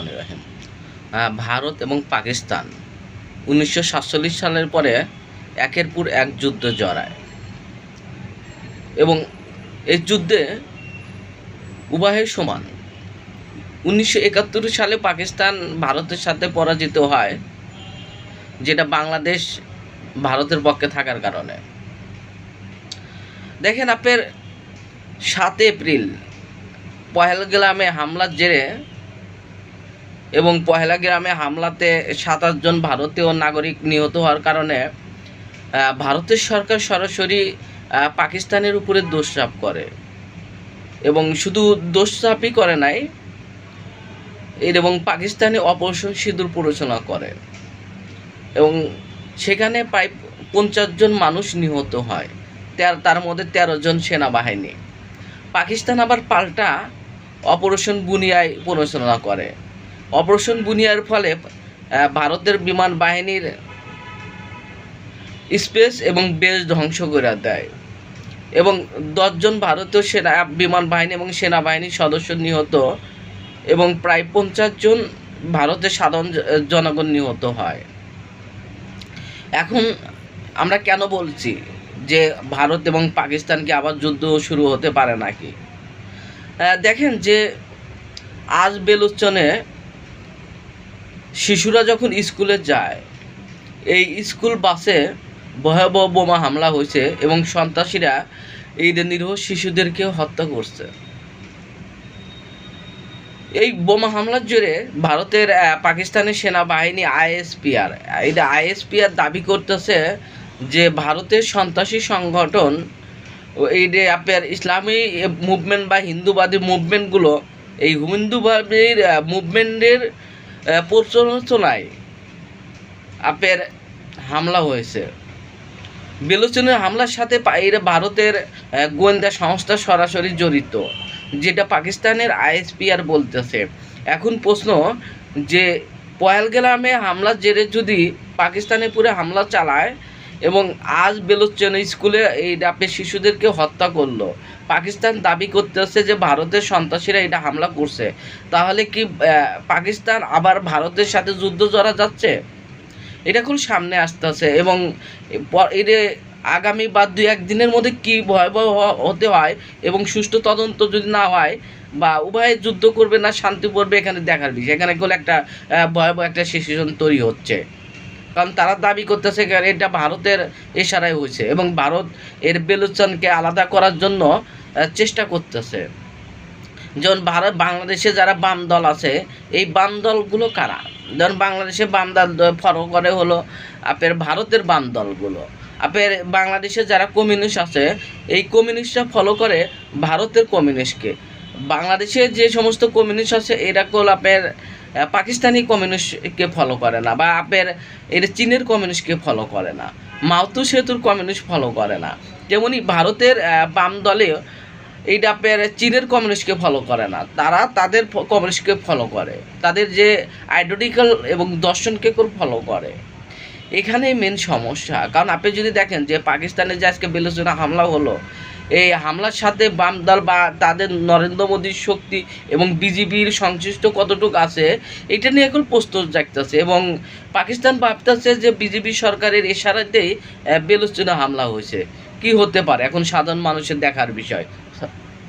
রহমান রাহিম ভারত এবং পাকিস্তান উনিশশো সাতচল্লিশ সালের পরে একের পর এক যুদ্ধ জড়ায়। এবং এই যুদ্ধে উভয়ের সমান। উনিশশো একাত্তর সালে পাকিস্তান ভারতের সাথে পরাজিত হয়, যেটা বাংলাদেশ ভারতের পক্ষে থাকার কারণে। দেখেন আপনার সাত এপ্রিল, পহেলগ্রামে হামলার জেরে এবং পহেলা গ্রামে হামলাতে সাতাশ জন ভারতীয় নাগরিক নিহত হওয়ার কারণে ভারতের সরকার সরাসরি পাকিস্তানের উপরে দোষচাপ করে। এবং শুধু দোষচাপই করে নাই, এর এবং পাকিস্তানে অপারেশন সিঁদুর পরিচালনা করে। এবং সেখানে প্রায় পঞ্চাশ জন মানুষ নিহত হয়, তের, তার মধ্যে তেরো জন সেনাবাহিনী। পাকিস্তান আবার পাল্টা অপারেশন বুনিয়ায় পরিচালনা করে। অপারেশন বুনিয়ার ফলে ভারতের বিমান বাহিনীর স্পেস এবং বেস ধ্বংস করে দেয়। এবং দশজন ভারতীয় সেনা, বিমান বাহিনী এবং সেনাবাহিনীর সদস্য নিহত এবং প্রায় পঞ্চাশ জন ভারতের সাধারণ জনগণ নিহত হয়। এখন আমরা কেন বলছি যে ভারত এবং পাকিস্তানকে আবার যুদ্ধ শুরু হতে পারে নাকি? দেখেন যে আজ বেলুচনে শিশুরা যখন স্কুলে যায়, এই স্কুল বাসে ভয়াবহ বোমা হামলা হয়েছে এবং সন্ত্রাসীরা এই নিরীহ শিশুদেরকে হত্যা করছে। এই বোমা হামলার জোরে ভারতের পাকিস্তানের সেনাবাহিনী আইএসপিআর এটা আইএসপিআর দাবি করতেছে যে ভারতের সন্ত্রাসী সংগঠন এই আপনার ইসলামী মুভমেন্ট বা হিন্দুবাদী মুভমেন্টগুলো এই হিন্দুবাদীর মুভমেন্টের প্রচলনায় আপের হামলা হয়েছে। বেলুচিনের হামলার সাথে পা- ভারতের গোয়েন্দা সংস্থা সরাসরি জড়িত, যেটা পাকিস্তানের আইএসপিআর বলতেছে। এখন প্রশ্ন যে পয়াল গ্রামে হামলার জেরে যদি পাকিস্তানে পুরো হামলা চালায় এবং আজ বেলুচিন স্কুলে এই ডাপে শিশুদেরকে হত্যা করল। পাকিস্তান দাবি করতেছে যে ভারতের সন্ত্রাসীরা এটা হামলা করছে। তাহলে কি পাকিস্তান আবার ভারতের সাথে যুদ্ধ জড়া যাচ্ছে? এটা এখন সামনে আসতেছে এবং এর আগামী বা দুই একদিনের মধ্যে কি ভয়াবহ হতে হয় এবং সুষ্ঠু তদন্ত যদি না হয় বা উভয়ে যুদ্ধ করবে না, শান্তি পড়বে এখানে দেখার বিষয়। এখানে একটা ভয়াবহ একটা সিচুয়েশন তৈরি হচ্ছে। কারণ তারা দাবি করতেছে এটা ভারতের ইশারায় হয়েছে এবং ভারত এর বেলুচানকে আলাদা করার জন্য চেষ্টা করতেছে। যেমন ভারত বাংলাদেশে যারা বাম দল আছে, এই বাম দলগুলো কারা? যেমন বাংলাদেশে বাম দল ফলো করে হলো আপনার ভারতের বাম দলগুলো। আপনার বাংলাদেশে যারা কমিউনিস্ট আছে, এই কমিউনিস্টরা ফলো করে ভারতের কমিউনিস্টকে। বাংলাদেশে যে সমস্ত কমিউনিস্ট আছে, এরা হলো আপনার পাকিস্তানি কমিউনিস্টকে ফলো করে না বা আপনার এর চীনের কমিউনিস্টকে ফলো করে না। মাউতু সেতুর কমিউনিস্ট ফলো করে না। তেমনি ভারতের বাম দলে এইটা আপনার চীনের কমিউনিস্টকে ফলো করে না। তারা তাদের কমিউনিস্টকে ফলো করে। তাদের যে আইডিওটিক্যাল এবং দর্শনকে ফলো করে। এখানেই মেন সমস্যা। কারণ আপনি যদি দেখেন যে পাকিস্তানের যে আজকে বেলুচিনা হামলা হলো এই হামলার সাথে বাম দল বা তাদের নরেন্দ্র মোদীর শক্তি এবং বিজেপির সংশ্লিষ্ট কতটুকু আছে, এটা নিয়ে এখন প্রস্তুত জাগতেছে এবং পাকিস্তান ভাবতেছে যে বিজেপি সরকারের এশারাতেই বেলুচিনা হামলা হয়েছে। কি হতে পারে? এখন সাধারণ মানুষের দেখার বিষয়।